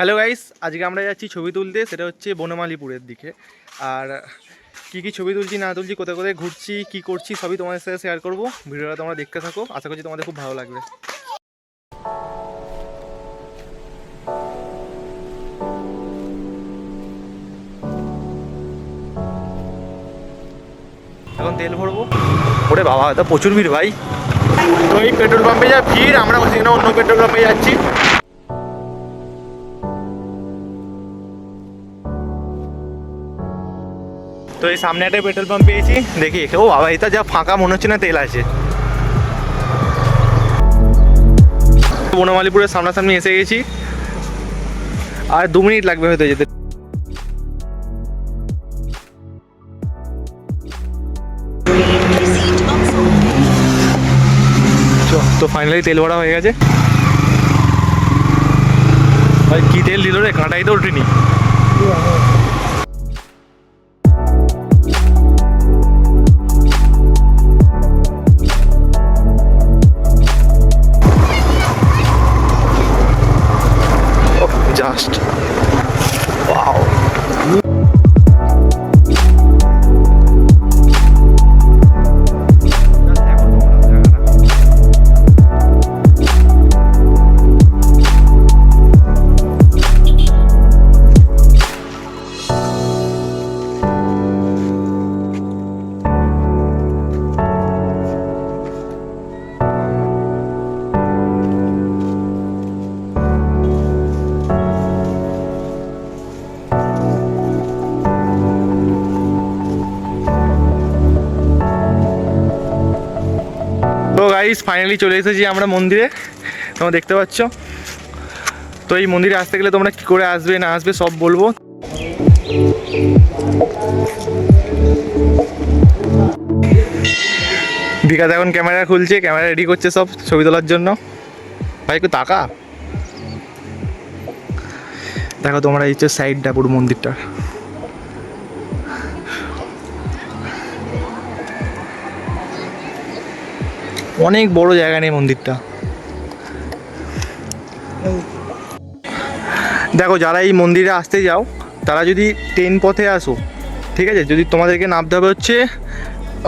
Hello guys আজকে আমরা যাচ্ছি ছবি তুলতে, সেটা হচ্ছে বনমালীপুরের দিকে। আর কি কি ছবি তুলছি, না তুলছি, কোথায় কোথায় ঘুরছি, কি করছি, সবই তোমাদের সাথে শেয়ার করব। ভিডিওটা তোমরা দেখতে থাকো, আশা করছি তোমাদের খুব ভালো লাগবে। এখন তেল ভরবো। ওরে বাবা, এটা প্রচুর ভিড় ভাই। এই পেট্রোল পাম্পে যা ভিড়, আমরা অন্য পেট্রোল পাম্পে যাচ্ছি। তো এই সামনে একটা পেট্রোল পাম্প পেয়েছি। দেখি, ও বাবা, এটা যা ফাঁকা মনে হচ্ছে না তেল আছে। বনমালীপুরের সামনাসামনি এসে গেছি। আর দু মিনিট লাগবে হয়তো যেতে। তো ফাইনালি তেল ভরা হয়ে গেছে। ভাই, কি তেল দিল রে? কাঁটাই তো ওঠেনি। just ফাইনালি চলে এসেছি আমরা মন্দিরে। তোমরা দেখতে পাচ্ছ? তো এই মন্দিরে আসতে গেলে তোমরা কি করে আসবে, না আসবে, সব বলব। বিকাশ এখন ক্যামেরা খুলছে, ক্যামেরা রেডি করছে সব ছবি তোলার জন্য। ভাই, একটু তাকা। দেখো তোমরা এই সাইডটা পুরো মন্দিরটা অনেক বড় জায়গা নেই মন্দিরটা। দেখো, যারা এই মন্দিরে আসতে যাও, তারা যদি ট্রেন পথে আসো, ঠিক আছে, যদি তোমাদেরকে নামতে হবে হচ্ছে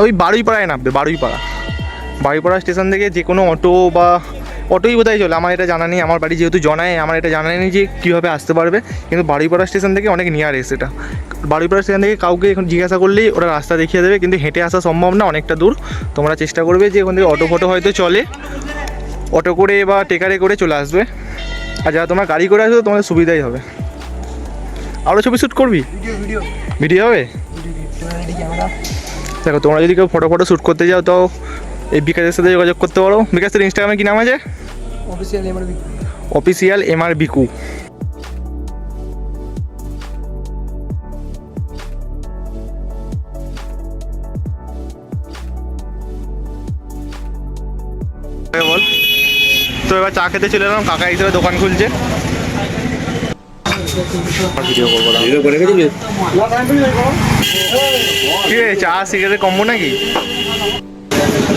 ওই বারুইপাড়ায় নামবে, বারুইপাড়া। বারুইপাড়া স্টেশন থেকে যে কোনো অটো বা অটোই বোধহয় চলে। আমার এটা জানা নেই আমার বাড়ি যেহেতু জনায় আমার এটা জানা নেই যে কীভাবে আসতে পারবে। কিন্তু বাড়িপাড়া স্টেশন থেকে অনেক নিয়ার এসে এটা। বারুইপাড়া স্টেশন থেকে কাউকে এখন জিজ্ঞাসা করলেই ওরা রাস্তা দেখিয়ে দেবে কিন্তু হেঁটে আসা সম্ভব না অনেকটা দূর। তোমরা চেষ্টা করবে যে ওখান থেকে অটো ফটো হয়তো চলে। অটো করে বা টেকারে করে চলে আসবে। আর যারা তোমরা গাড়ি করে আসবে তোমাদের সুবিধাই হবে। আরও ছবি শ্যুট করবি? ভিডিও ভিডিও ভিডিও হবে? দেখো তোমরা যদি কেউ ফটো ফটো শ্যুট করতে যাও তো এই বিকাশের সাথে যোগাযোগ করতে পারো। বিকাশের ইনস্টাগ্রামে কী নাম আছে? Official MR official M R Biku বল। তো এবার চা খেতে চলে এলাম কাকা হিসেবে দোকান খুলছে। চা সিগারেট কমবো নাকি?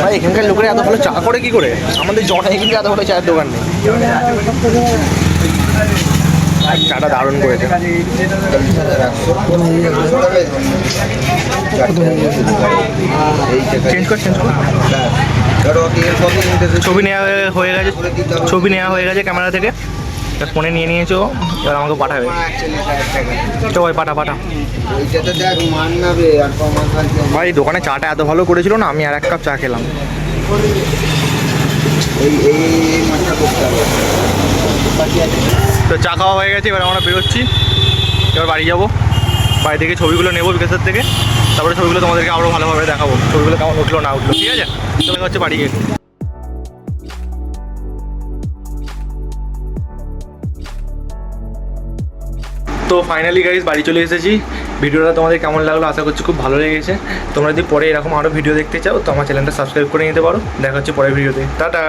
ভাই এখানকার লোকেরা এত ভালো চা করে কি করে? আমাদের জনায় কিন্তু এত ভালো চায়ের দোকান নেই। চাটা দারুণ করেছে। কর ছবি নেওয়া হয়ে গেছে ছবি নেওয়া হয়ে গেছে ক্যামেরা থেকে। তা ফোনে নিয়ে নিয়েছো, এবার আমাকে পাঠাবে। তো ভাই, পাঠা পাঠা। ভাই, দোকানে চাটা এত ভালো করেছিল না, আমি আর এক কাপ চা খেলাম। তো চা খাওয়া হয়ে গেছে, এবার আমরা বেরোচ্ছি। এবার বাড়ি যাব। বাড়ি থেকে ছবিগুলো নেব বিকাশের থেকে। তারপরে ছবিগুলো তোমাদেরকে আরও ভালোভাবে দেখাবো। ছবিগুলো কেমন উঠল, না উঠল, ঠিক আছে? চলে হচ্ছে বাড়ি গিয়ে। তো ফাইনালি গাইজ বাড়ি চলে এসেছি। ভিডিওটা তোমাদের কেমন লাগল আশা করছি খুব ভালো লেগেছে। তোমরা যদি পরে এরকম আরও ভিডিও দেখতে চাও, তো আমার চ্যানেলটা সাবস্ক্রাইব করে নিতে পারো। দেখা হচ্ছে পরের ভিডিওতে টাটা!